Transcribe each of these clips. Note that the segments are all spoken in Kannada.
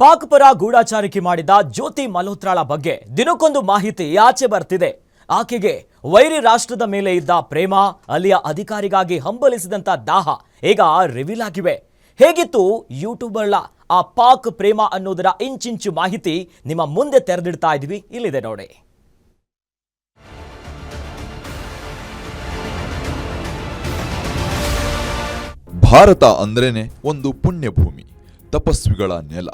ಪಾಕ್ ಪರ ಗೂಢಾಚಾರಿಕೆ ಮಾಡಿದ ಜ್ಯೋತಿ ಮಲ್ಹೋತ್ರಾಳ ಬಗ್ಗೆ ದಿನಕ್ಕೊಂದು ಮಾಹಿತಿ ಆಚೆ ಬರ್ತಿದೆ. ಆಕೆಗೆ ವೈರಿ ರಾಷ್ಟ್ರದ ಮೇಲೆ ಇದ್ದ ಪ್ರೇಮ, ಅಲ್ಲಿಯ ಅಧಿಕಾರಿಗಾಗಿ ಹಂಬಲಿಸಿದಂತ ದಾಹ ಈಗ ರಿವೀಲ್ ಆಗಿವೆ. ಹೇಗಿತ್ತು ಯೂಟ್ಯೂಬರ್ಳ ಆ ಪಾಕ್ ಪ್ರೇಮ ಅನ್ನೋದರ ಇಂಚಿಂಚು ಮಾಹಿತಿ ನಿಮ್ಮ ಮುಂದೆ ತೆರೆದಿಡ್ತಾ ಇದ್ವಿ ಇಲ್ಲಿದೆ ನೋಡಿ. ಭಾರತ ಅಂದ್ರೇನೆ ಒಂದು ಪುಣ್ಯಭೂಮಿ, ತಪಸ್ವಿಗಳ ನೆಲ.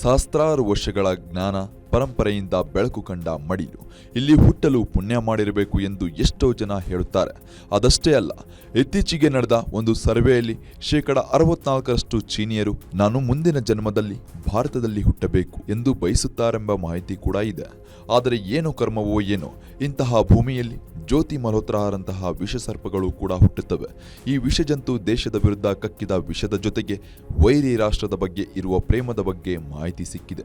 ಸಹಸ್ರಾರು ವರ್ಷಗಳ ಜ್ಞಾನ ಪರಂಪರೆಯಿಂದ ಬೆಳಕು ಕಂಡ ಮಡಿಲು. ಇಲ್ಲಿ ಹುಟ್ಟಲು ಪುಣ್ಯ ಮಾಡಿರಬೇಕು ಎಂದು ಎಷ್ಟೋ ಜನ ಹೇಳುತ್ತಾರೆ. ಅದಷ್ಟೇ ಅಲ್ಲ, ಇತ್ತೀಚೆಗೆ ನಡೆದ ಒಂದು ಸರ್ವೆಯಲ್ಲಿ ಶೇಕಡ ಅರವತ್ನಾಲ್ಕರಷ್ಟು ಚೀನಿಯರು ನಾನು ಮುಂದಿನ ಜನ್ಮದಲ್ಲಿ ಭಾರತದಲ್ಲಿ ಹುಟ್ಟಬೇಕು ಎಂದು ಬಯಸುತ್ತಾರೆಂಬ ಮಾಹಿತಿ ಕೂಡ ಇದೆ. ಆದರೆ ಏನು ಕರ್ಮವೋ ಏನೋ, ಇಂತಹ ಭೂಮಿಯಲ್ಲಿ ಜ್ಯೋತಿ ಮಲ್ಹೋತ್ರಾರಂತಹ ವಿಷಸರ್ಪಗಳು ಕೂಡ ಹುಟ್ಟುತ್ತವೆ. ಈ ವಿಷಜಂತು ದೇಶದ ವಿರುದ್ಧ ಕಕ್ಕಿದ ವಿಷದ ಜೊತೆಗೆ ವೈರಿ ರಾಷ್ಟ್ರದ ಬಗ್ಗೆ ಇರುವ ಪ್ರೇಮದ ಬಗ್ಗೆ ಮಾಹಿತಿ ಸಿಕ್ಕಿದೆ.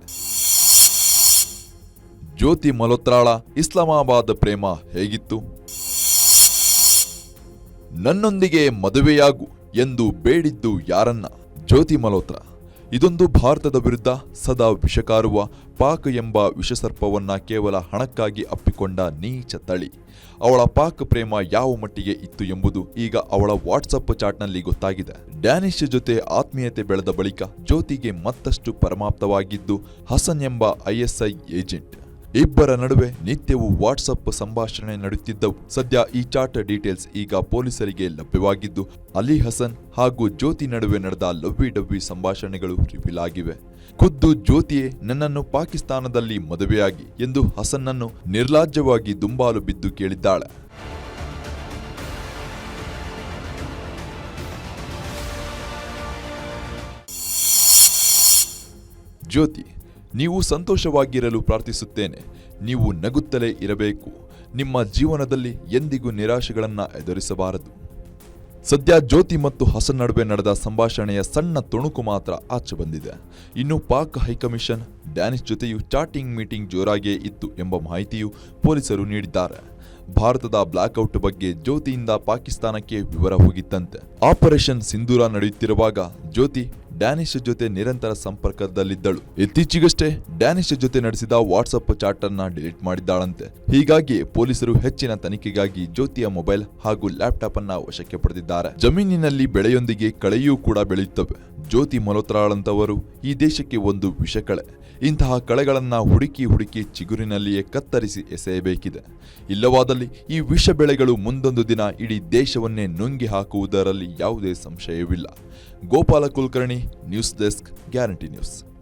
ಜ್ಯೋತಿ ಮಲ್ಹೋತ್ರಾಳ ಇಸ್ಲಾಮಾಬಾದ್ ಪ್ರೇಮ ಹೇಗಿತ್ತು? ನನ್ನೊಂದಿಗೆ ಮದುವೆಯಾಗು ಎಂದು ಬೇಡಿದ್ದು ಯಾರನ್ನ? ಜ್ಯೋತಿ ಮಲ್ಹೋತ್ರಾ. ಇದೊಂದು ಭಾರತದ ವಿರುದ್ಧ ಸದಾ ವಿಷಕಾರುವ ಪಾಕ್ ಎಂಬ ವಿಷಸರ್ಪವನ್ನ ಕೇವಲ ಹಣಕ್ಕಾಗಿ ಅಪ್ಪಿಕೊಂಡ ನೀಚ ತಳಿ. ಅವಳ ಪಾಕ್ ಪ್ರೇಮ ಯಾವ ಮಟ್ಟಿಗೆ ಇತ್ತು ಎಂಬುದು ಈಗ ಅವಳ ವಾಟ್ಸಪ್ ಚಾಟ್ನಲ್ಲಿ ಗೊತ್ತಾಗಿದೆ. ಡ್ಯಾನಿಶ್ ಜೊತೆ ಆತ್ಮೀಯತೆ ಬೆಳೆದ ಬಳಿಕ ಜ್ಯೋತಿಗೆ ಮತ್ತಷ್ಟು ಪರಮಾಪ್ತವಾಗಿದ್ದು ಹಸನ್ ಎಂಬ ಐಎಸ್ಐ ಏಜೆಂಟ್. ಇಬ್ಬರ ನಡುವೆ ನಿತ್ಯವೂ ವಾಟ್ಸಪ್ ಸಂಭಾಷಣೆ ನಡೆಯುತ್ತಿದ್ದವು. ಸದ್ಯ ಈ ಚಾಟ್ ಡೀಟೇಲ್ಸ್ ಈಗ ಪೊಲೀಸರಿಗೆ ಲಭ್ಯವಾಗಿದ್ದು, ಅಲಿ ಹಸನ್ ಹಾಗೂ ಜ್ಯೋತಿ ನಡುವೆ ನಡೆದ ಲವ್ವಿ ಡವ್ವಿ ಸಂಭಾಷಣೆಗಳು ರಿವೀಲ್ ಆಗಿವೆ. ಖುದ್ದು ಜ್ಯೋತಿಯೇ ನನ್ನನ್ನು ಪಾಕಿಸ್ತಾನದಲ್ಲಿ ಮದುವೆಯಾಗಿ ಎಂದು ಹಸನ್ನನ್ನು ನಿರ್ಲಾಜ್ಯವಾಗಿ ದುಂಬಾಲು ಬಿದ್ದು ಕೇಳಿದ್ದಾಳೆ. ಜ್ಯೋತಿ ನೀವು ಸಂತೋಷವಾಗಿರಲು ಪ್ರಾರ್ಥಿಸುತ್ತೇನೆ. ನೀವು ನಗುತ್ತಲೇ ಇರಬೇಕು. ನಿಮ್ಮ ಜೀವನದಲ್ಲಿ ಎಂದಿಗೂ ನಿರಾಶೆಗಳನ್ನು ಎದುರಿಸಬಾರದು. ಸದ್ಯ ಜ್ಯೋತಿ ಮತ್ತು ಹಸನ್ ನಡುವೆ ನಡೆದ ಸಂಭಾಷಣೆಯ ಸಣ್ಣ ತುಣುಕು ಮಾತ್ರ ಆಚೆ ಬಂದಿದೆ. ಇನ್ನು ಪಾಕ್ ಹೈಕಮಿಷನ್ ಡ್ಯಾನಿಶ್ ಜೊತೆಯೂ ಚಾಟಿಂಗ್ ಮೀಟಿಂಗ್ ಜೋರಾಗಿಯೇ ಇತ್ತು ಎಂಬ ಮಾಹಿತಿಯು ಪೊಲೀಸರು ನೀಡಿದ್ದಾರೆ. ಭಾರತದ ಬ್ಲಾಕ್ಔಟ್ ಬಗ್ಗೆ ಜ್ಯೋತಿಯಿಂದ ಪಾಕಿಸ್ತಾನಕ್ಕೆ ವಿವರ ಹೋಗಿತ್ತಂತೆ. ಆಪರೇಷನ್ ಸಿಂಧೂರ ನಡೆಯುತ್ತಿರುವಾಗ ಜ್ಯೋತಿ ಡ್ಯಾನಿಶ್ ಜೊತೆ ನಿರಂತರ ಸಂಪರ್ಕದಲ್ಲಿದ್ದಳು. ಇತ್ತೀಚೆಗಷ್ಟೇ ಡ್ಯಾನಿಶ್ ಜೊತೆ ನಡೆಸಿದ ವಾಟ್ಸಪ್ ಚಾಟ್ ಅನ್ನ ಡಿಲೀಟ್ ಮಾಡಿದ್ದಾಳಂತೆ. ಹೀಗಾಗಿ ಪೊಲೀಸರು ಹೆಚ್ಚಿನ ತನಿಖೆಗಾಗಿ ಜ್ಯೋತಿಯ ಮೊಬೈಲ್ ಹಾಗೂ ಲ್ಯಾಪ್ಟಾಪ್ ಅನ್ನ ವಶಕ್ಕೆ ಪಡೆದಿದ್ದಾರೆ. ಜಮೀನಿನಲ್ಲಿ ಬೆಳೆಯೊಂದಿಗೆ ಕಳೆಯೂ ಕೂಡ ಬೆಳೆಯುತ್ತವೆ. ಜ್ಯೋತಿ ಮಲೋತ್ರಾಳಂಥವರು ಈ ದೇಶಕ್ಕೆ ಒಂದು ವಿಷಕಳೆ. ಇಂತಹ ಕಳೆಗಳನ್ನು ಹುಡುಕಿ ಹುಡುಕಿ ಚಿಗುರಿನಲ್ಲಿಯೇ ಕತ್ತರಿಸಿ ಎಸೆಯಬೇಕಿದೆ. ಇಲ್ಲವಾದಲ್ಲಿ ಈ ವಿಷ ಬೆಳೆಗಳು ಮುಂದೊಂದು ದಿನ ಇಡೀ ದೇಶವನ್ನೇ ನುಂಗಿ ಹಾಕುವುದರಲ್ಲಿ ಯಾವುದೇ ಸಂಶಯವಿಲ್ಲ. Gopala Kulkarni, news desk, guarantee news.